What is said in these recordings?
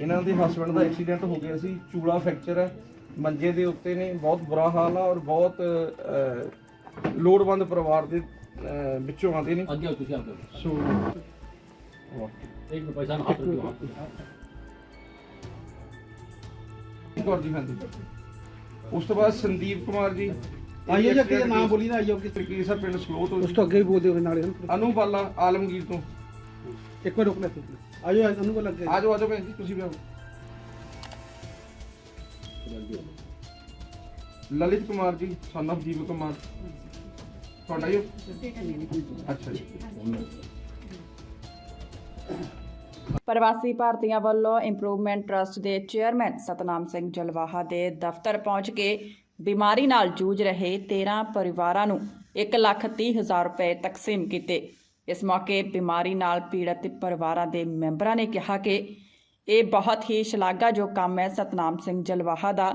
ਇਹਨਾਂ ਦੇ ਹਸਬੰਡ ਦਾ ਐਕਸੀਡੈਂਟ ਹੋ ਗਿਆ ਸੀ ਚੂੜਾ ਫ੍ਰੈਕਚਰ ਹੈ ਮੰਜੇ ਦੇ ਉੱਤੇ ਨੇ ਬਹੁਤ ਬੁਰਾ ਹਾਲ ਆ ਔਰ ਬਹੁਤ ਅਹ, ਲੋੜਵੰਦ ਪਰਿਵਾਰ ਦੇ ਅਹ, ਵਿੱਚੋਂ ਆਉਂਦੇ ਨੇ। ਅੱਗੇ ਆਓ ਤੁਸੀਂ ਆਓ। ਸੋ ਇੱਕ ਮਿੰਟ ਪੈਸਾ ਨਾ ਹੱਥ ਰੱਖੋ ਹੱਥ ਕੌਰ ਜੀ ਹਾਂਜੀ। ਉਸ ਤੋਂ ਬਾਅਦ ਸੰਦੀਪ ਕੁਮਾਰ ਜੀ ਆਈਓ ਜੀ ਅੱਗੇ ਨਾਮ ਬੋਲੀ ਨਾ ਆਈਓ ਕਿ ਤਰਕੀ ਸਰ ਪਿੰਡ ਸਲੋ ਤੋਂ ਉਸ ਤੋਂ ਅੱਗੇ ਵੀ ਬੋਲਦੇ ਹੋਏ ਨਾਲੇ ਹਨ ਅਨੂ ਬਾਲਾ ਆਲਮਗੀਰ ਤੋਂ। ਇੱਕ ਵਾਰ ਰੁਕ ਲੈ ਤੂੰ। ਆਜੋ ਅਨੂ ਕੋਲ ਅੱਗੇ ਆਜੋ ਆਜੋ ਭੈਣ ਜੀ ਤੁਸੀਂ ਵੀ ਆਓ। ਲਲਿਤ ਕੁਮਾਰ ਜੀ son of ਜੀਵ ਕੁਮਾਰ। ਤੁਹਾਡਾ ਹੀ? ਅੱਛਾ ਜੀ। ਪ੍ਰਵਾਸੀ ਭਾਰਤੀਆਂ ਵੱਲੋਂ ਇੰਪਰੂਵਮੈਂਟ ਟਰਸਟ ਦੇ ਚੇਅਰਮੈਨ ਸਤਨਾਮ ਸਿੰਘ ਜਲਵਾਹਾ ਦੇ ਦਫ਼ਤਰ ਪਹੁੰਚ ਕੇ ਬਿਮਾਰੀ ਨਾਲ ਜੂਝ ਰਹੇ 13 ਪਰਿਵਾਰਾਂ ਨੂੰ 1,30,000 ਰੁਪਏ ਤਕਸੀਮ ਕੀਤੇ। ਇਸ ਮੌਕੇ ਬਿਮਾਰੀ ਨਾਲ ਪੀੜਤ ਪਰਿਵਾਰਾਂ ਦੇ ਮੈਂਬਰਾਂ ਨੇ ਕਿਹਾ ਕਿ ਇਹ ਬਹੁਤ ਹੀ ਸ਼ਲਾਘਾਯੋਗ ਕੰਮ ਹੈ ਸਤਨਾਮ ਸਿੰਘ ਜਲਵਾਹਾ ਦਾ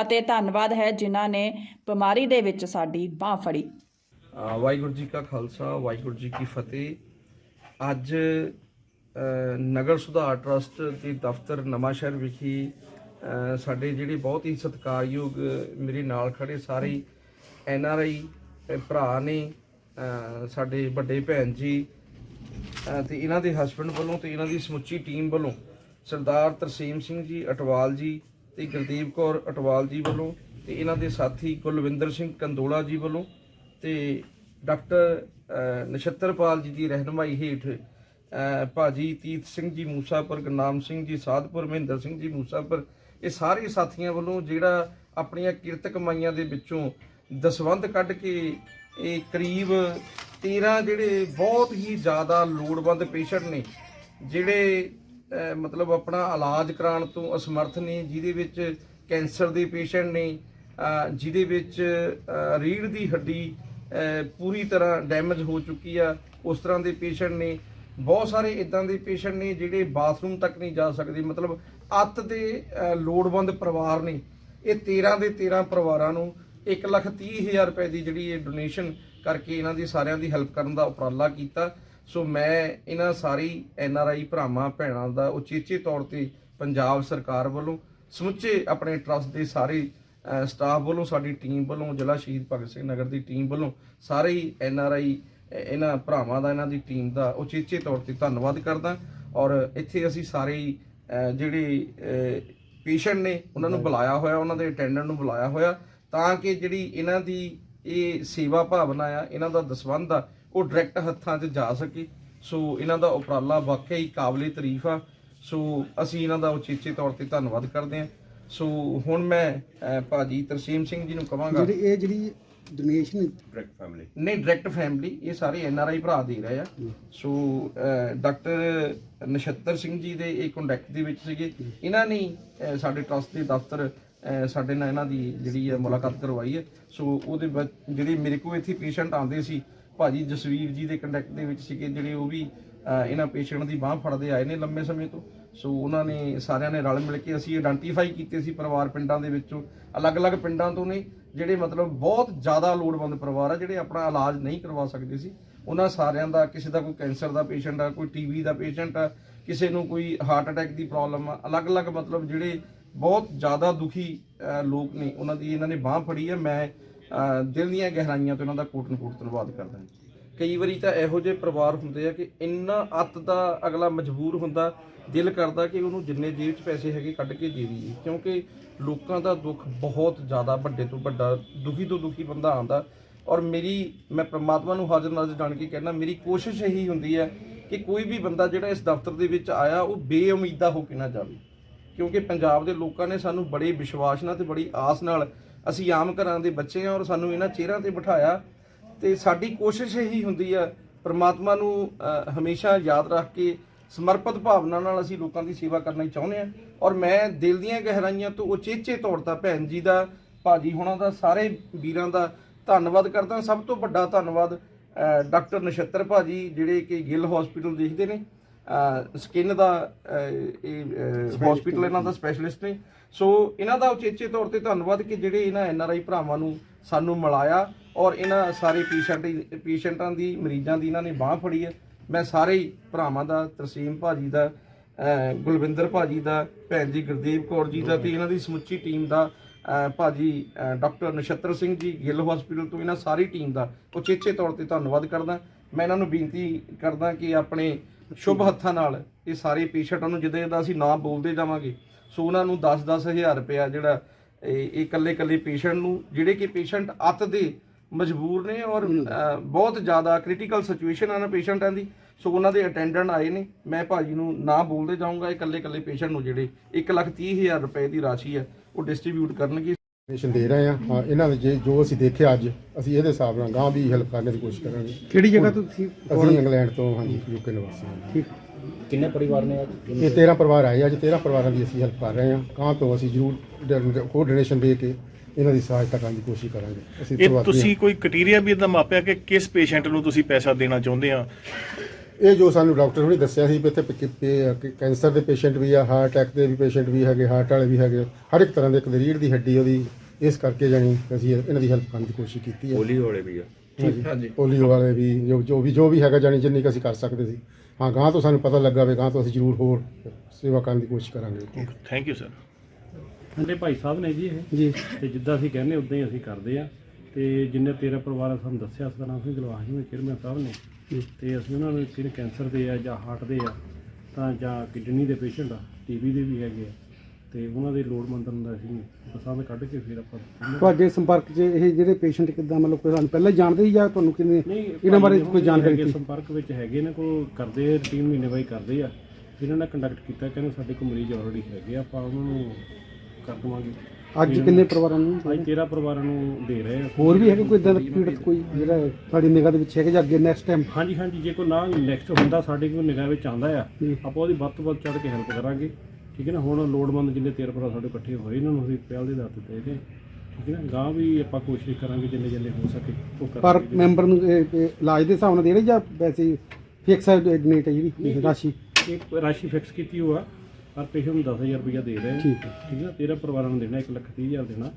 ਅਤੇ ਧੰਨਵਾਦ ਹੈ ਜਿਨ੍ਹਾਂ ਨੇ ਬਿਮਾਰੀ ਦੇ ਵਿੱਚ ਸਾਡੀ ਬਾਹ ਫੜੀ। ਵਾਹਿਗੁਰੂ ਜੀ ਕਾ ਖਾਲਸਾ, ਵਾਹਿਗੁਰੂ ਜੀ ਕੀ ਫਤਿਹ। ਅੱਜ ਨਗਰ ਸੁਧਾਰ ਟਰਸਟ ਦੇ ਦਫ਼ਤਰ ਨਵਾਂਸ਼ਹਿਰ ਵਿਖੇ ਸਾਡੇ ਜਿਹੜੇ ਬਹੁਤ ਹੀ ਸਤਿਕਾਰਯੋਗ ਮੇਰੇ ਨਾਲ ਖੜੇ ਸਾਰੇ ਐਨ ਆਰ ਆਈ ਭਰਾ ਨੇ ਸਾਡੇ ਵੱਡੇ ਭੈਣ ਜੀ ਅਹ ਤੇ ਇਹਨਾਂ ਦੇ ਹਸਬੰਡ ਵੱਲੋਂ ਤੇ ਇਹਨਾਂ ਦੀ ਸਮੁੱਚੀ ਟੀਮ ਵੱਲੋਂ ਸਰਦਾਰ ਤਰਸੀਮ ਸਿੰਘ ਜੀ ਅਟਵਾਲ ਜੀ ਤੇ ਗੁਰਦੀਪ ਕੌਰ ਅਟਵਾਲ ਜੀ ਵੱਲੋਂ ਤੇ ਇਹਨਾਂ ਦੇ ਸਾਥੀ ਕੁਲਵਿੰਦਰ ਸਿੰਘ ਕੰਦੋਲਾ ਜੀ ਵੱਲੋਂ ਤੇ ਡਾਕਟਰ ਨਛੱਤਰਪਾਲ ਜੀ ਦੀ ਰਹਿਨਮਾਈ ਹੇਠ ਅਹ, ਭਾਜੀ ਤੀਤ ਸਿੰਘ ਜੀ ਮੂਸਾਪੁਰ ਗੁਰਨਾਮ ਸਿੰਘ ਜੀ ਸਾਧਪੁਰ ਮਹਿੰਦਰ ਸਿੰਘ ਜੀ ਮੂਸਾਪੁਰ ਇਹ ਸਾਰੇ ਸਾਥੀਆਂ ਵੱਲੋਂ ਜਿਹੜਾ ਆਪਣੀਆਂ ਕਿਰਤ ਕਮਾਈਆਂ ਦੇ ਵਿੱਚੋਂ ਦਸਵੰਧ ਕੱਢ ਕੇ ਇਹ ਕਰੀਬ 13 ਜਿਹੜੇ ਬਹੁਤ ਹੀ ਜ਼ਿਆਦਾ ਲੋੜਵੰਦ ਪੇਸ਼ੈਂਟ ਨੇ ਜਿਹੜੇ ਮਤਲਬ ਆਪਣਾ ਇਲਾਜ ਕਰਾਉਣ ਤੋਂ ਅਸਮਰਥ ਨੇ ਜਿਹਦੇ ਵਿੱਚ ਕੈਂਸਰ ਦੇ ਪੇਸ਼ੈਂਟ ਨੇ ਜਿਹਦੇ ਵਿੱਚ ਅਹ, ਰੀੜ੍ਹ ਦੀ ਹੱਡੀ ਪੂਰੀ ਤਰ੍ਹਾਂ ਡੈਮੇਜ ਹੋ ਚੁੱਕੀ ਆ ਉਸ ਤਰ੍ਹਾਂ ਦੇ ਪੇਸ਼ੈਂਟ ਨੇ। ਬਹੁਤ ਸਾਰੇ ਇਦਾਂ ਦੇ ਪੇਸ਼ੈਂਟ ਨੇ ਜਿਹੜੇ ਬਾਥਰੂਮ ਤੱਕ ਨਹੀਂ ਜਾ ਸਕਦੇ ਮਤਲਬ ਅੱਤ ਦੇ ਲੋੜਵੰਦ ਪਰਿਵਾਰ ਨੇ। ਇਹ 13 ਦੇ 13 ਪਰਿਵਾਰਾਂ ਨੂੰ 130000 ਰੁਪਏ ਦੀ ਜਿਹੜੀ ਇਹ ਡੋਨੇਸ਼ਨ ਕਰਕੇ ਇਹਨਾਂ ਦੀ ਸਾਰਿਆਂ ਦੀ ਹੈਲਪ ਕਰਨ ਦਾ ਉਪਰਾਲਾ ਕੀਤਾ। ਸੋ ਮੈਂ ਇਹਨਾਂ ਸਾਰੀ ਐਨ ਆਰ ਆਈ ਭਰਾਵਾਂ ਭੈਣਾਂ ਦਾ ਉਚੇਚੇ ਤੌਰ ਤੇ ਪੰਜਾਬ ਸਰਕਾਰ ਵੱਲੋਂ ਸਮੁੱਚੇ ਆਪਣੇ ਟਰਸਟ ਦੇ ਸਾਰੇ ਸਟਾਫ ਵੱਲੋਂ ਸਾਡੀ ਟੀਮ ਵੱਲੋਂ ਜ਼ਿਲ੍ਹਾ ਸ਼ਹੀਦ ਭਗਤ ਸਿੰਘ ਨਗਰ ਦੀ ਟੀਮ ਵੱਲੋਂ ਸਾਰੇ ਹੀ ਐਨ ਆਰ ਆਈ ਇਹਨਾਂ ਭਰਾਵਾਂ ਦਾ ਇਹਨਾਂ ਦੀ ਟੀਮ ਦਾ ਉਚੇਚੇ ਤੌਰ ਤੇ ਧੰਨਵਾਦ ਕਰਦਾ। ਔਰ ਇੱਥੇ ਅਸੀਂ ਸਾਰੇ ਜਿਹੜੇ ਪੇਸ਼ੈਂਟ ਨੇ ਉਹਨਾਂ ਨੂੰ ਬੁਲਾਇਆ ਹੋਇਆ ਉਹਨਾਂ ਦੇ ਅਟੈਂਡੈਂਟ ਨੂੰ ਬੁਲਾਇਆ ਹੋਇਆ। ਤਾਂ ਕਿ ਜਿਹੜੀ ਇਹਨਾਂ ਦੀ ਇਹ ਸੇਵਾ ਭਾਵਨਾ ਆ ਇਹਨਾਂ ਦਾ ਦਸਵੰਧ ਆ ਉਹ ਡਾਇਰੈਕਟ ਹੱਥਾਂ 'ਚ ਜਾ ਸਕੇ। ਸੋ ਇਹਨਾਂ ਦਾ ਉਪਰਾਲਾ ਵਾਕਈ ਹੀ ਕਾਬਲੇ ਤਾਰੀਫ ਆ। ਸੋ ਅਸੀਂ ਇਹਨਾਂ ਦਾ ਉਚੇਚੇ ਤੌਰ ਤੇ ਧੰਨਵਾਦ ਕਰਦੇ ਹਾਂ। ਸੋ ਹੁਣ ਮੈਂ ਭਾਜੀ ਤਰਸੀਮ ਸਿੰਘ ਜੀ ਨੂੰ ਕਹਾਂਗਾ ਜਿਹੜੀ ਇਹ ਜਿਹੜੀ ਡੋਨੇਸ਼ਨ ਨਹੀਂ ਡਾਇਰੈਕਟ ਫੈਮਿਲੀ ਇਹ ਸਾਰੇ ਐਨ ਆਰ ਆਈ ਭਰਾ ਦੇ ਰਹੇ ਆ। ਸੋ ਡਾਕਟਰ ਨਛੱਤਰ ਸਿੰਘ ਜੀ ਦੇ ਇਹ ਕੰਟੈਕਟ ਦੇ ਵਿੱਚ ਸੀਗੇ। ਇਹਨਾਂ ਨੇ ਸਾਡੇ ਟਰਸਟ ਦੇ ਦਫ਼ਤਰ ਸਾਡੇ ਨਾਲ ਇਹਨਾਂ ਦੀ ਜਿਹੜੀ ਹੈ ਮੁਲਾਕਾਤ ਕਰਵਾਈ ਹੈ। ਸੋ ਉਹਦੇ ਬਾਅਦ ਜਿਹੜੇ ਮੇਰੇ ਕੋਲ ਇੱਥੇ ਪੇਸ਼ੈਂਟ ਆਉਂਦੇ ਸੀ, ਭਾਜੀ ਜਸਵੀਰ ਜੀ ਦੇ ਕੰਟੈਕਟ ਦੇ ਵਿੱਚ ਸੀਗੇ, ਜਿਹੜੇ ਉਹ ਵੀ ਇਹਨਾਂ ਪੇਸ਼ੈਂਟ ਦੀ ਬਾਹ ਫੜਦੇ ਆਏ ਨੇ ਲੰਮੇ ਸਮੇਂ ਤੋਂ। ਸੋ ਉਹਨਾਂ ਨੇ ਸਾਰਿਆਂ ਨੇ ਰਲ ਮਿਲ ਕੇ ਅਸੀਂ ਆਇਡੈਂਟੀਫਾਈ ਕੀਤੇ ਸੀ ਪਰਿਵਾਰ ਪਿੰਡਾਂ ਦੇ ਵਿੱਚੋਂ। ਅਲੱਗ-ਅਲੱਗ ਪਿੰਡਾਂ ਤੋਂ ਨੇ, ਜਿਹੜੇ ਮਤਲਬ ਬਹੁਤ ਜ਼ਿਆਦਾ ਲੋੜਵੰਦ ਪਰਿਵਾਰ ਆ, ਜਿਹੜੇ ਆਪਣਾ ਇਲਾਜ ਨਹੀਂ ਕਰਵਾ ਸਕਦੇ ਸੀ। ਉਹਨਾਂ ਸਾਰਿਆਂ ਦਾ, ਕਿਸੇ ਦਾ ਕੋਈ ਕੈਂਸਰ ਦਾ ਪੇਸ਼ੈਂਟ ਆ, ਕੋਈ ਟੀਵੀ ਦਾ ਪੇਸ਼ੈਂਟ ਆ, ਕਿਸੇ ਨੂੰ ਕੋਈ ਹਾਰਟ ਅਟੈਕ ਦੀ ਪ੍ਰੋਬਲਮ ਆ, ਅਲੱਗ-ਅਲੱਗ ਮਤਲਬ ਜਿਹੜੇ ਬਹੁਤ ਜ਼ਿਆਦਾ ਦੁਖੀ ਲੋਕ ਨੇ। ਉਹਨਾਂ ਦੀ, ਇਹਨਾਂ ਨੇ ਬਾਹ ਫੜੀ ਹੈ। ਮੈਂ ਦਿਲ ਦੀਆਂ ਗਹਿਰਾਈਆਂ ਤੋਂ ਇਹਨਾਂ ਦਾ ਕੋਟਨ ਕੋਟ ਧੰਨਵਾਦ ਕਰਦਾ ਹਾਂ। ਕਈ ਵਾਰੀ ਤਾਂ ਇਹੋ ਜਿਹੇ ਪਰਿਵਾਰ ਹੁੰਦੇ ਆ ਕਿ ਇੰਨਾ ਅੱਤ ਦਾ ਅਗਲਾ ਮਜਬੂਰ ਹੁੰਦਾ, ਦਿਲ ਕਰਦਾ ਕਿ ਉਹਨੂੰ ਜਿੰਨੇ ਜੇਬ 'ਚ ਪੈਸੇ ਹੈਗੇ ਕੱਢ ਕੇ ਦੇ ਦਈਏ। ਕਿਉਂਕਿ ਲੋਕਾਂ ਦਾ ਦੁੱਖ ਬਹੁਤ ਜ਼ਿਆਦਾ ਵੱਡੇ ਤੋਂ ਵੱਡਾ, ਦੁਖੀ ਤੋਂ ਦੁਖੀ ਬੰਦਾ ਆਂਦਾ ਔਰ ਮੇਰੀ, ਮੈਂ ਪ੍ਰਮਾਤਮਾ ਨੂੰ ਹਾਜ਼ਰ ਨਾਜ਼ਰ ਜਾਣ ਕੇ ਕਹਿਣਾ ਮੇਰੀ ਕੋਸ਼ਿਸ਼ ਇਹੀ ਹੁੰਦੀ ਹੈ ਕਿ ਕੋਈ ਵੀ ਬੰਦਾ ਜਿਹੜਾ ਇਸ ਦਫ਼ਤਰ ਦੇ ਵਿੱਚ ਆਇਆ, ਉਹ ਬੇਉਮੀਦਾ ਹੋ ਕੇ ਨਾ ਜਾਵੇ। ਕਿਉਂਕਿ ਪੰਜਾਬ ਦੇ ਲੋਕਾਂ ਨੇ ਸਾਨੂੰ ਬੜੇ ਵਿਸ਼ਵਾਸ ਨਾਲ ਤੇ ਬੜੀ ਆਸ ਨਾਲ ਅਸੀਂ ਆਮ ਘਰਾਂ ਦੇ ਬੱਚੇ ਆ ਔਰ ਸਾਨੂੰ ਇਹਨਾਂ ਚਿਹਰਿਆਂ ਤੇ ਬਿਠਾਇਆ ਤੇ ਸਾਡੀ ਕੋਸ਼ਿਸ਼ ਇਹੀ ਹੁੰਦੀ ਆ, ਪਰਮਾਤਮਾ ਨੂੰ ਹਮੇਸ਼ਾ ਯਾਦ ਰੱਖ ਕੇ ਸਮਰਪਿਤ ਭਾਵਨਾ ਨਾਲ ਅਸੀਂ ਲੋਕਾਂ ਦੀ ਸੇਵਾ ਕਰਨੀ ਚਾਹੁੰਦੇ ਆ ਔਰ ਮੈਂ ਦਿਲ ਦੀਆਂ ਗਹਿਰਾਈਆਂ ਤੋਂ ਉਚੇਚੇ ਤੌਰ ਤੇ ਭੈਣ ਜੀ ਦਾ, ਭਾਜੀ ਹੁਣਾਂ ਦਾ, ਸਾਰੇ ਵੀਰਾਂ ਦਾ ਧੰਨਵਾਦ ਕਰਦਾ। ਸਭ ਤੋਂ ਵੱਡਾ ਧੰਨਵਾਦ ਡਾਕਟਰ ਨਛੱਤਰ ਭਾਜੀ ਜਿਹੜੇ ਕਿ ਗਿੱਲ ਹਸਪੀਟਲ ਦੇਖਦੇ ਨੇ। ਸਕਿਨ ਦਾ ਇਹ ਹਸਪੀਟਲ ਇਹਨਾਂ ਦਾ ਸਪੈਸ਼ਲਿਸਟ ਨੇ। ਸੋ ਇਹਨਾਂ ਦਾ ਉਚੇਚੇ ਤੌਰ ਤੇ ਧੰਨਵਾਦ ਕਿ ਜਿਹੜੇ ਇਹਨਾਂ ਐਨ ਆਰ ਆਈ ਭਰਾਵਾਂ ਨੂੰ ਸਾਨੂੰ ਮਿਲਾਇਆ ਔਰ ਇਹਨਾਂ ਸਾਰੇ ਪੇਸ਼ੈਂਟ ਪੇਸ਼ੈਂਟਾਂ ਦੀ ਮਰੀਜ਼ਾਂ ਦੀ ਇਹਨਾਂ ਨੇ ਬਾਹ ਫੜੀ ਹੈ। ਮੈਂ ਸਾਰੇ ਭਰਾਵਾਂ ਦਾ ਤਰਸੀਮ ਭਾਜੀ ਦਾ ਗੁਲਵਿੰਦਰ ਭਾਜੀ ਦਾ ਭੈਣ ਜੀ ਗੁਰਦੀਪ ਕੌਰ ਜੀ ਦਾ ਤੇ ਇਹਨਾਂ ਦੀ ਸਮੁੱਚੀ ਟੀਮ ਦਾ ਭਾਜੀ ਡਾਕਟਰ ਨਛੱਤਰ ਸਿੰਘ ਜੀ ਗਿੱਲ ਹਸਪੀਟਲ ਤੋਂ ਇਹਨਾਂ ਸਾਰੀ ਟੀਮ ਦਾ ਉਚੇਚੇ ਤੌਰ ਤੇ ਧੰਨਵਾਦ ਕਰਦਾ। ਮੈਂ ਇਹਨਾਂ ਨੂੰ ਬੇਨਤੀ ਕਰਦਾ ਕਿ ਆਪਣੇ ਸ਼ੁਭ ਹੱਥਾਂ ਨਾਲ ਇਹ ਸਾਰੇ ਪੇਸ਼ੈਂਟਾਂ ਨੂੰ ਜਿੱਦਾਂ ਦਾ ਅਸੀਂ ਨਾਮ ਬੋਲਦੇ ਜਾਵਾਂਗੇ ਸੋ ਉਹਨਾਂ ਨੂੰ 10-10 ਹਜ਼ਾਰ ਰੁਪਇਆ ਜਿਹੜਾ ਇਹ ਇਹ ਇਕੱਲੇ ਇਕੱਲੇ ਪੇਸ਼ੈਂਟ ਨੂੰ ਜਿਹੜੇ ਕਿ ਪੇਸ਼ੈਂਟ ਅੱਤ ਦੇ ਮਜਬੂਰ ਨੇ ਔਰ ਬਹੁਤ ਜ਼ਿਆਦਾ ਕ੍ਰਿਟੀਕਲ ਸਿਚੁਏਸ਼ਨ ਆ ਨਾ ਪੇਸ਼ੈਂਟਾਂ ਦੀ ਸੋ ਉਹਨਾਂ ਦੇ ਅਟੈਂਡੈਂਟ ਆਏ ਨੇ। ਮੈਂ ਭਾਜੀ ਨੂੰ ਨਾ ਬੋਲਦੇ ਜਾਊਂਗਾ ਇਹ ਇਕੱਲੇ ਇਕੱਲੇ ਪੇਸ਼ੈਂਟ ਨੂੰ ਜਿਹੜੇ 130000 ਰੁਪਏ ਦੀ ਰਾਸ਼ੀ ਹੈ ਉਹ ਡਿਸਟ੍ਰੀਬਿਊਟ ਕਰਨਗੇ। ਇਨਫੋਰਮੇਸ਼ਨ ਦੇ ਰਹੇ ਹਾਂ। ਹਾਂ ਇਹਨਾਂ ਦੇ ਜੇ- ਜੋ ਅਸੀਂ ਦੇਖਿਆ ਅੱਜ ਅਸੀਂ ਇਹਦੇ ਹਿਸਾਬ ਨਾਲ ਗਾਂ ਵੀ ਹੈਲਪ ਕਰਨ ਦੀ ਕੋਸ਼ਿਸ਼ ਕਰਾਂਗੇ। ਕਿਹੜੀ ਜਗ੍ਹਾ ਤੋਂ ਤੁਸੀਂ ਅਸੀਂ ਇੰਗਲੈਂਡ ਤੋਂ ਹਾਂਜੀ ਯੂਕੇ ਨਿਵਾਸੀ ਹਾਂ। ਠੀਕ। ਕਿੰਨੇ ਪਰਿਵਾਰ ਨੇ ਅੱਜ? ਇਹ 13 ਪਰਿਵਾਰ ਆਏ ਅੱਜ 13 ਪਰਿਵਾਰਾਂ ਦੀ ਅਸੀਂ ਹੈਲਪ ਕਰ ਰਹੇ ਹਾਂ। ਗਾਂ ਤੋਂ ਅਸੀਂ ਜ਼ਰੂਰ ਡ- ਹੋਰ ਡੋਨੇਸ਼ਨ ਦੇ ਕੇ ਇਹਨਾਂ ਦੀ ਸਹਾਇਤਾ ਕਰਨ ਦੀ ਕੋਸ਼ਿਸ਼ ਕਰਾਂਗੇ। ਅਸੀਂ ਇਹ ਤੁਸੀਂ ਕੋਈ ਕ੍ਰਾਈਟੇਰੀਆ ਵੀ ਇਦਾਂ ਮਾਪਿਆ ਕਿ ਕਿਸ ਪੇਸ਼ੈਂਟ ਨੂੰ ਤੁਸੀਂ ਪੈਸਾ ਦੇਣਾ ਚਾਹੁੰਦੇ ਆ? ਹਾਂ। ਇਹ ਜੋ ਸਾਨੂੰ ਡਾਕਟਰ ਨੇ ਦੱਸਿਆ ਸੀ ਵੀ ਇੱਥੇ ਪ- ਕੈਂਸਰ ਦੇ ਪੇਸ਼ੈਂਟ ਵੀ ਆ ਹਾਰਟ ਅਟੈਕ ਦੇ ਵੀ ਪੇਸ਼ੈਂਟ ਵੀ ਹੈਗੇ ਹਾਰਟ ਵਾਲੇ ਵੀ ਹੈਗੇ ਹਰ ਇੱਕ ਤਰ੍ਹਾਂ ਦੇ ਇੱਕ ਰੀੜ ਦੀ ਹੱਡੀ ਉਹਦੀ ਇਸ ਕਰਕੇ ਜਾਣੀ ਅਸੀਂ ਇਹਨਾਂ ਦੀ ਹੈਲਪ ਕਰਨ ਦੀ ਕੋਸ਼ਿਸ਼ ਕੀਤੀ ਹੈ ਪੋਲੀਓ ਵਾਲੇ ਵੀ ਆ। ਹਾਂਜੀ। ਪੋਲੀਓ ਵਾਲੇ ਵੀ ਜੋ ਜੋ ਵੀ ਜੋ ਵੀ ਹੈਗਾ ਜਾਣੀ ਜਿੰਨੀ ਕੁ ਅਸੀਂ ਕਰ ਸਕਦੇ ਸੀ। ਹਾਂ ਗਾਂ ਤੋਂ ਸਾਨੂੰ ਪਤਾ ਲੱਗਾ ਵੇ ਗਾਂ ਤੋਂ ਅਸੀਂ ਜ਼ਰੂਰ ਹੋਰ ਸੇਵਾ ਕਰਨ ਦੀ ਕੋਸ਼ਿਸ਼ ਕਰਾਂਗੇ। ਥੈਂਕ ਯੂ ਸਰ ਸਾਡੇ ਭਾਈ ਸਾਹਿਬ ਨੇ ਜੀ ਇਹ। ਜੀ। ਤੇ ਜਿੱਦਾਂ ਅਸੀਂ ਕਹਿੰਦੇ ਉਦਾਂ ਹੀ ਅਸੀਂ ਕਰਦੇ ਆ। ਤੇ ਜਿੰਨੇ 13 ਪਰਿਵਾਰ ਸਾਨੂੰ ਦੱਸਿਆ ਸਦਾ ਨਾਮ ਸਿੰਘ ਗਲਵਾਹੀ ਨੇ ਚੇਅਰਮੈਨ ਸਾਹਿਬ ਨੇ। ਤੇ ਅਸੀਂ ਉਹਨਾਂ ਨੂੰ ਕਿਹੜੇ ਕੈਂਸਰ ਦੇ ਆ ਜਾਂ ਹਾਰਟ ਦੇ ਆ ਤਾਂ ਜਾਂ ਕਿਡਨੀ ਦੇ ਪੇਸ਼ੈਂਟ ਆ ਟੀਬੀ ਦੇ ਵੀ ਹੈਗੇ ਆ ਤੇ ਉਹਨਾਂ ਦੇ ਲੋੜਵੰਦਾਂ ਦਾ ਅਸੀਂ ਪਸੰਦ ਕੱਢ ਕੇ ਫਿਰ ਆਪਾਂ ਹਾਂ। ਤੁਹਾਡੇ ਸੰਪਰਕ 'ਚ ਇਹ ਜਿਹੜੇ ਪੇਸ਼ੈਂਟ ਕਿੱਦਾਂ ਮਤਲਬ ਕੋਈ ਤੁਹਾਨੂੰ ਪਹਿਲਾਂ ਹੀ ਜਾਣਦੇ ਸੀ ਜਾਂ ਤੁਹਾਨੂੰ ਕਿੰਨੇ ਨਹੀਂ ਇਹਨਾਂ ਬਾਰੇ ਕੋਈ ਜਾਣਕਾਰੀ ਹੈਗੇ, ਦਿੱਤੀ ਸੰਪਰਕ ਵਿੱਚ ਹੈਗੇ ਨੇ ਕੋਈ ਕਰਦੇ ਆ ਰੂਟੀਨ ਮਹੀਨੇ ਬਾਈ ਕਰਦੇ ਆ ਇਹਨਾਂ ਨੇ ਕੰਡਕਟ ਕੀਤਾ ਕਹਿੰਦੇ ਸਾਡੇ ਕੋਲ ਮਰੀਜ਼ ਆਲਰੇਡੀ ਹੈਗੇ ਆ ਆਪਾਂ ਉਹਨਾਂ ਨੂੰ ਕਰ ਦਵਾਂਗੇ ਅੱਜ ਕਿੰਨੇ ਪਰਿਵਾਰਾਂ ਨੂੰ? ਅੱਜ 13 ਪਰਿਵਾਰਾਂ ਨੂੰ ਦੇ ਰਹੇ ਆ। ਹੋਰ ਵੀ ਹੈਗੇ ਕੋਈ ਇਦਾਂ ਦਾ ਪੀੜਤ ਕੋਈ ਜਿਹੜਾ ਤੁਹਾਡੀ ਨਿਗਾਹ ਦੇ ਵਿੱਚ ਹੈਗਾ ਜਾਂ ਅੱਗੇ ਨੈਕਸਟ ਟਾਈਮ ਹਾਂਜੀ ਹਾਂਜੀ ਜੇ ਕੋਈ ਨਾ ਨੈਕਸਟ ਹੁੰਦਾ ਸਾਡੇ ਕੋਲ ਨਿਗਾਹ ਵਿੱਚ ਆਂਦਾ ਆ। ਆਪਾਂ ਉਹਦੀ ਵੱਧ ਤੋਂ ਵੱਧ ਚੜ੍ਹ ਕੇ ਹੈਲਪ ਕਰਾਂਗੇ। ਠੀਕ ਹੈ ਨਾ? ਹੁਣ ਲੋੜਵੰਦ ਜਿੰਨੇ ਤੇਰ ਭਰਾ ਸਾਡੇ ਇਕੱਠੇ ਹੋਏ ਇਹਨਾਂ ਨੂੰ ਅਸੀਂ ਪਹਿਲ ਦੇ ਦਾਤ ਦੇ ਕੇ ਠੀਕ ਹੈ ਨਾ? ਗਾਂ ਵੀ ਆਪਾਂ ਕੋਸ਼ਿਸ਼ ਕਰਾਂਗੇ ਜਿੰਨੇ ਜਿੰਨੇ ਹੋ ਸਕੇ ਉਹ ਪਰ ਕਰਾਂਗੇ ਮੈਂਬਰ ਨੂੰ ਇਹ- ਇਹ ਇਲਾਜ ਦੇ ਹਿਸਾਬ ਨਾਲ ਦੇ ਰਹੇ ਜਾਂ ਵੈਸੇ ਫਿਕਸ ਡੋਨੇਟ ਹੈ ਜਿਹੜੀ ਰਾਸ਼ੀ? ਇੱਕ ਰਾਸ਼ੀ ਫਿਕਸ ਕੀਤੀ ਹੋਆ। ਹਰ ਪੇਸ਼ੈਂਟ ਨੂੰ 10000 ਰੁਪਇਆ ਦੇ ਰਹੇ ਹਾਂ। ਠੀਕ ਹੈ। ਠੀਕ ਹੈ 13 ਪਰਿਵਾਰਾਂ ਨੂੰ ਦੇਣਾ 1 ਲੱਖ 30 ਹਜ਼ਾਰ ਦੇਣਾ।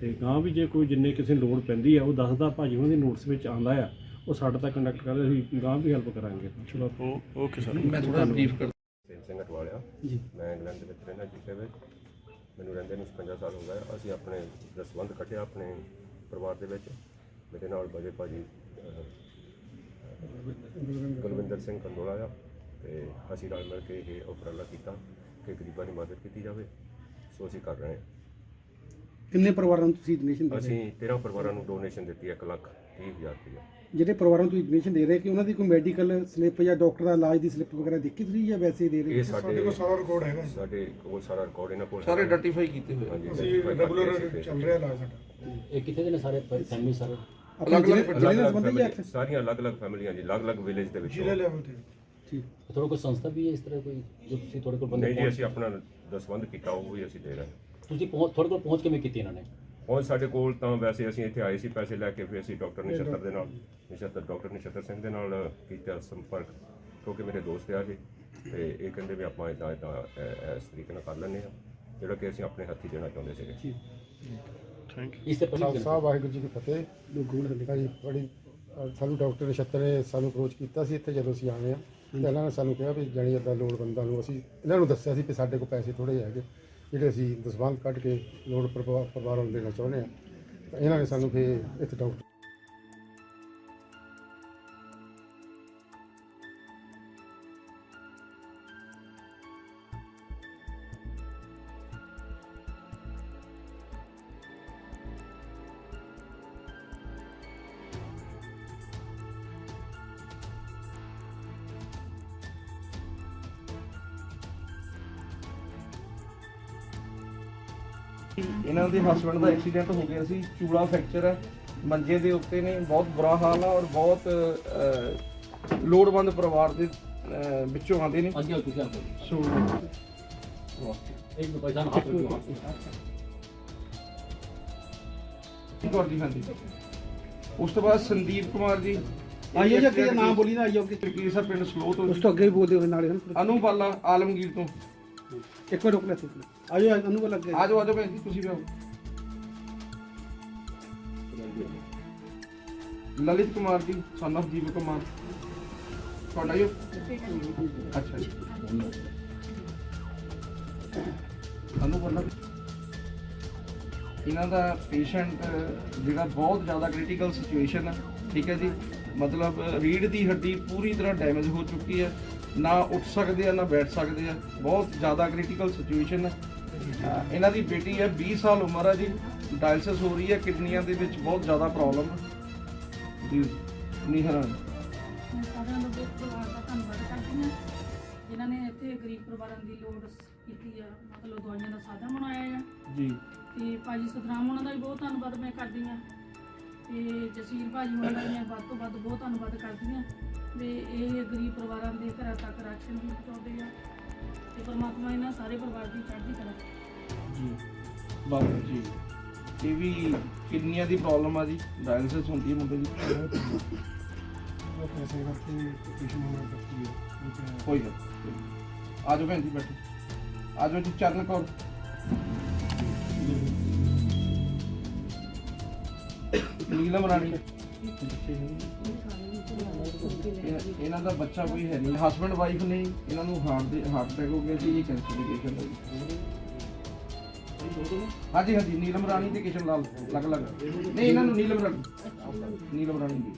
ਤੇ ਗਾਂ ਵੀ ਜੇ ਕੋਈ ਜਿੰਨੇ ਕਿਸੇ ਨੂੰ ਲੋੜ ਪੈਂਦੀ ਆ ਉਹ ਦੱਸਦਾ ਭਾਜੀ ਉਹਨਾਂ ਦੀ ਨੋਟਸ ਵਿੱਚ ਆਂਦਾ ਆ ਉਹ ਸਾਡੇ ਤੱਕ ਕੰਡਕਟ ਕਰਦੇ ਅਸੀਂ ਗਾਂ ਵੀ ਹੈਲਪ ਕਰਾਂਗੇ। ਚਲੋ ਓਕੇ ਸਰ ਮੈਂ ਥੋੜਾ ਬਰੀਫ ਕਰ ਸੇਮ ਸਿੰਘ ਅਟਵਾਲਿਆ। ਜੀ। ਮੈਂ ਇੰਗਲੈਂਡ ਦੇ ਵਿੱਚ ਰਹਿੰਦਾ ਜਿੱਥੇ ਵਿੱਚ ਮੈਨੂੰ ਰਹਿੰਦੇ ਨੂੰ 56 ਸਾਲ ਹੋ ਗਏ। ਅਸੀਂ ਆਪਣੇ ਦਸਵੰਦ ਕੱਢਿਆ ਆਪਣੇ ਪਰਿਵਾਰ ਦੇ ਵਿੱਚ। ਮੇਰੇ ਨਾਲ ਬਜੇ ਭਾਜੀ ਗੁਰਵਿੰਦਰ ਸਿੰਘ ਕੰਦੋਲਾ ਆ ਤੇ ਅਸੀਂ ਨਾਲ ਮਿਲ ਕੇ ਇਹ ਉਪਰਾਲਾ ਕੀਤਾ। ਕਿ ਗਰੀਬਾਂ ਦੀ ਮਦਦ ਕੀਤੀ ਜਾਵੇ ਸੋ ਅਸੀਂ ਕਰ ਰਹੇ ਹਾਂ। ਕਿੰਨੇ ਪਰਿਵਾਰਾਂ ਨੂੰ ਤੁਸੀਂ ਡੋਨੇਸ਼ਨ ਦੇ ਰਹੇ ਅਸੀਂ 13 ਪਰਿਵਾਰਾਂ ਨੂੰ ਡੋਨੇਸ਼ਨ ਦਿੱਤੀ 1 ਲੱਖ 30 ਹਜ਼ਾਰ ਰੁਪਏ। ਜਿਹੜੇ ਪਰਿਵਾਰਾਂ ਨੂੰ ਤੁਸੀਂ ਡੋਨੇਸ਼ਨ ਦੇ ਰਹੇ ਕਿ ਉਹਨਾਂ ਦੀ ਕੋਈ ਮੈਡੀਕਲ ਸਲਿੱਪ ਜਾਂ ਡਾਕਟਰ ਦਾ ਇਲਾਜ ਦੀ ਸਲਿੱਪ ਵਗੈਰਾ ਦੇਖੀ ਤੁਸੀਂ ਜਾਂ ਵੈਸੇ ਹੀ ਦੇ ਰਹੇ ਇਹ ਸਾਡੇ ਕੋਲ ਸਾਰਾ ਰਿਕਾਰਡ ਹੈਗਾ ਸਾਡੇ ਕੋਲ ਸਾਰਾ ਰਿਕਾਰਡ ਇਹਨਾਂ ਕੋਲ ਸਾਰੇ। ਆਈਡੈਂਟੀਫਾਈ ਕੀਤੇ ਹੋਏ। ਹਾਂਜੀ ਰੈਗੂਲਰ ਚੱਲ ਰਿਹਾ ਇਹ ਕਿੱਥੇ ਦੇ ਨੇ ਸਾਰੇ ਫੈਮਿਲੀ ਸਾਰੇ? ਆਪਣੇ ਜ਼ਿਲ੍ਹੇ ਜ਼ਿਲ੍ਹੇ ਨਾਲ ਅਲੱਗ-ਅਲੱਗ ਸੰਬੰਧਿਤ ਜਾਂ ਸਾਰੀਆਂ ਅਲੱਗ-ਅਲੱਗ ਫੈਮਿਲੀਆਂ ਜੀ ਅਲੱਗ-ਅਲੱਗ ਵਿਲੇਜ ਦੇ ਵਿੱਚ ਠੀਕ ਤੁਹਾਡੇ ਕੋਲ ਸੰਸਥਾ ਵੀ ਹੈ ਇਸ ਤਰ੍ਹਾਂ ਕੋਈ ਜੋ ਤੁਸੀਂ ਤੁਹਾਡੇ ਕੋਲ ਬੰਦੇ ਨਹੀਂ ਜੀ ਅਸੀਂ ਆਪਣਾ ਦਸਵੰਦ ਕੀਤਾ ਉਹ ਵੀ ਅਸੀਂ ਦੇ ਰਹੇ ਹਾਂ। ਤੁਸੀਂ ਪਹੁੰਚ ਤੁਹਾਡੇ ਕੋਲ ਪਹੁੰਚ ਕਿਵੇਂ ਕੀਤੀ ਇਹਨਾਂ ਨੇ? ਹੁਣ ਸਾਡੇ ਕੋਲ ਤਾਂ ਵੈਸੇ ਅਸੀਂ ਇੱਥੇ ਆਏ ਸੀ ਪੈਸੇ ਲੈ ਕੇ ਫਿਰ ਅਸੀਂ ਡਾਕਟਰ ਨਿਸ਼ਤਰ ਦੇ ਨਾਲ ਨਿਸ਼ਤਰ ਡਾਕਟਰ ਨਿਸ਼ਤਰ ਸਿੰਘ ਦੇ ਨਾਲ ਕੀਤਾ ਸੰਪਰਕ ਕਿਉਂਕਿ ਮੇਰੇ ਦੋਸਤ ਆ ਜੀ। ਤੇ ਇਹ ਕਹਿੰਦੇ ਵੀ ਆਪਾਂ ਇਦਾਂ ਇਦਾਂ ਇਸ ਤਰੀਕੇ ਨਾਲ ਕਰ ਲੈਂਦੇ ਆ ਜਿਹੜਾ ਕਿ ਅਸੀਂ ਆਪਣੇ ਹੱਥੀ ਦੇਣਾ ਚਾਹੁੰਦੇ ਸੀਗੇ। ਇਸ ਤੇ ਪਹਿਲਾਂ ਖਾਲਸਾ ਵਾਹਿਗੁਰੂ ਜੀ ਕੀ ਫਤਿਹ। ਹਾਂਜੀ ਬੜੀ ਅ, ਸਾਨੂੰ ਡਾਕਟਰ ਨਛੱਤਰ ਨੇ ਸਾਨੂੰ ਅਪਰੋਚ ਕੀਤਾ ਸੀ ਇੱਥੇ ਜਦੋਂ ਅਸੀਂ ਆਏ ਆ ਤੇ ਇਹਨਾਂ ਨੇ ਸਾਨੂੰ ਕਿਹਾ ਵੀ ਜਾਣੀ ਏਦਾਂ ਲੋੜਵੰਦਾਂ ਨੂੰ, ਅਸੀਂ ਇਹਨਾਂ ਨੂੰ ਦੱਸਿਆ ਸੀ ਕਿ ਸਾਡੇ ਕੋਲ ਪੈਸੇ ਥੋੜੇ ਜਿਹੇ ਹੈਗੇ, ਜਿਹੜੇ ਅਸੀਂ ਦਸਵੰਧ ਕੱਢ ਕੇ ਲੋੜ ਪਰਿਵਾਰ ਪਰਿਵਾਰਾਂ ਨੂੰ ਦੇਣਾ ਚਾਹੁੰਦੇ ਆ ਤਾਂ ਇਹਨਾਂ ਨੇ ਸਾਨੂੰ ਫਿਰ ਇੱਥੇ ਡਾਕਟਰ ਇਹਨਾਂ ਦੇ ਹਸਬੰਡ ਦਾ ਐਕਸੀਡੈਂਟ ਹੋ ਗਿਆ ਸੀ ਚੂੜਾ ਫ੍ਰੈਕਚਰ ਹੈ ਮੰਜੇ ਦੇ ਉੱਤੇ ਨੇ ਬਹੁਤ ਬੁਰਾ ਹਾਲ ਆ ਔਰ ਬਹੁਤ ਅਹ, ਲੋੜਵੰਦ ਪਰਿਵਾਰ ਦੇ ਅਹ, ਵਿੱਚੋਂ ਆਉਂਦੇ ਨੇ। ਅੱਗੇ ਆਓ ਤੁਸੀਂ ਆਓ ਸੋ ਇੱਕ ਪੈਸਾ ਨਾ ਹੱਥ ਦਿਓ ਕੌਰ ਜੀ ਹਾਂਜੀ। ਉਸ ਤੋਂ ਬਾਅਦ ਸੰਦੀਪ ਕੁਮਾਰ ਜੀ ਆਈਓ ਜਾਂ ਕਿ ਨਾਮ ਬੋਲੀ ਨਾ ਆਈਓ। ਕਿ ਕੀ ਪਿੰਡ ਸਲੋ ਤੋਂ। ਉਸ ਤੋਂ ਅੱਗੇ ਵੀ ਬੋਲਦੇ ਹੋਏ ਨਾਲੇ ਹਨ। ਆਲਮਗੀਰ ਤੋਂ। ਇੱਕ ਵਾਰ ਰੁਕ ਲੈ ਤੁਸੀਂ ਆਜੋ ਅਨੂ ਕੋਲ ਲੱਗੇ। ਆ ਜਾਓ ਭੈਣ ਜੀ, ਤੁਸੀਂ ਵੀ ਆਓ। ਲਲਿਤ ਕੁਮਾਰ ਜੀ, son of ਜੀਵ ਕੁਮਾਰ। ਤੁਹਾਡਾ ਹੀ ਹੋ? ਅੱਛਾ ਜੀ। ਤੁਹਾਨੂੰ ਮਤਲਬ ਇਹਨਾਂ ਦਾ ਪੇਸ਼ੈਂਟ ਜਿਹੜਾ ਬਹੁਤ ਜ਼ਿਆਦਾ ਕ੍ਰਿਟੀਕਲ ਸਿਚੁਏਸ਼ਨ ਹੈ, ਠੀਕ ਹੈ ਜੀ? ਮਤਲਬ ਰੀੜ ਦੀ ਹੱਡੀ ਪੂਰੀ ਤਰ੍ਹਾਂ ਡੈਮੇਜ ਹੋ ਚੁੱਕੀ ਹੈ। ਨਾ ਉੱਠ ਸਕਦੇ ਆ, ਨਾ ਬੈਠ ਸਕਦੇ ਆ। ਬਹੁਤ ਜ਼ਿਆਦਾ ਕ੍ਰਿਟੀਕਲ ਸਿਚੁਏਸ਼ਨ ਹੈ। ਅਹ ਇਹਨਾਂ ਦੀ ਬੇਟੀ ਹੈ 20 ਸਾਲ ਉਮਰ ਹੈ ਜੀ। ਡਾਇਲਸਿਸ ਹੋ ਰਹੀ ਹੈ ਕਿਡਨੀਆਂ ਦੇ ਵਿੱਚ ਬਹੁਤ ਜ਼ਿਆਦਾ ਪ੍ਰੋਬਲਮ ਹੈ ਜੀ ਨਹੀਂ ਹੈਰਾਨ। ਮੈਂ ਸਾਰਿਆਂ ਦਾ ਬਹੁਤ ਪਰਿਵਾਰ ਦਾ ਧੰਨਵਾਦ ਕਰਦੀ ਹਾਂ। ਜਿਨ੍ਹਾਂ ਨੇ ਇੱਥੇ ਗਰੀਬ ਪਰਿਵਾਰਾਂ ਦੀ ਲੋੜ ਕੀਤੀ ਆ ਮਤਲਬ ਦਵਾਈਆਂ ਦਾ ਸਾਧਨ ਬਣਾਇਆ ਆ। ਜੀ। ਤੇ ਭਾਜੀ ਸਤਨਾਮ ਉਹਨਾਂ ਦਾ ਵੀ ਬਹੁਤ ਧੰਨਵਾਦ ਮੈਂ ਕਰਦੀ ਹਾਂ। ਤੇ ਜਸੀਰ ਭਾਜੀ ਉਹਨਾਂ ਦਾ ਵੀ ਮੈਂ ਵੱਧ ਤੋਂ ਵੱਧ ਬਹੁਤ ਧੰਨਵਾਦ ਕਰਦੀ ਹਾਂ। ਵੀ ਇਹ ਗਰੀਬ ਪਰਿਵਾਰਾਂ ਦੇ ਘਰਾਂ ਤੱਕ ਰਾਸ਼ਨ ਵੀ ਪਹੁੰਚਾਉਂਦੇ ਆ। ਤੇ ਪਰਮਾਤਮਾ ਇਹਨਾਂ ਸਾਰੇ ਪਰਿਵਾਰ ਦੀ ਚੜ੍ਹਦੀ ਕਲਾ ਜੀ। ਬਾਬੂ ਜੀ। ਇਹ ਵੀ ਕਿਡਨੀਆਂ ਦੀ ਪ੍ਰੋਬਲਮ ਆ ਜੀ? ਡਾਇਲਸਿਸ ਹੁੰਦੀ ਹੈ ਮੁੰਡੇ ਦੀ। ਪੈਸੇ ਕਰਕੇ ਪੇਸ਼ੈਂਟ ਨੂੰ ਰੱਖੀ ਹੈ। ਕੋਈ ਗੱਲ ਆ ਜਾਓ ਭੈਣ ਜੀ ਬੈਠੋ। ਆ ਜਾਓ ਜੀ ਚਰਨ ਕੌਰ। ਨੀਲਮ ਰਾਣੀ। ਇਹਨਾਂ- ਦਾ ਬੱਚਾ ਕੋਈ ਹੈ ਨਹੀਂ। ਹਸਬੰਡ ਵਾਈਫ ਨੇ ਇਹਨਾਂ ਨੂੰ ਹਾਰਟ ਦੇ ਹਾਰਟ ਅਟੈਕ ਹੋ ਗਿਆ ਸੀ, ਇਹ ਕੈਂਸਰ ਦੀ ਪੇਸ਼ੈਂਟ ਹਾਂਜੀ ਹਾਂਜੀ, ਨੀਲਮ ਰਾਣੀ ਤੇ ਕਿਸ਼ਨ ਲਾਲ ਅਲੱਗ ਅਲੱਗ ਨਹੀਂ, ਇਹਨਾਂ ਨੂੰ ਨੀਲਮ ਰਾਣੀ। ਨੀਲਮ ਰਾਣੀ ਦੀ।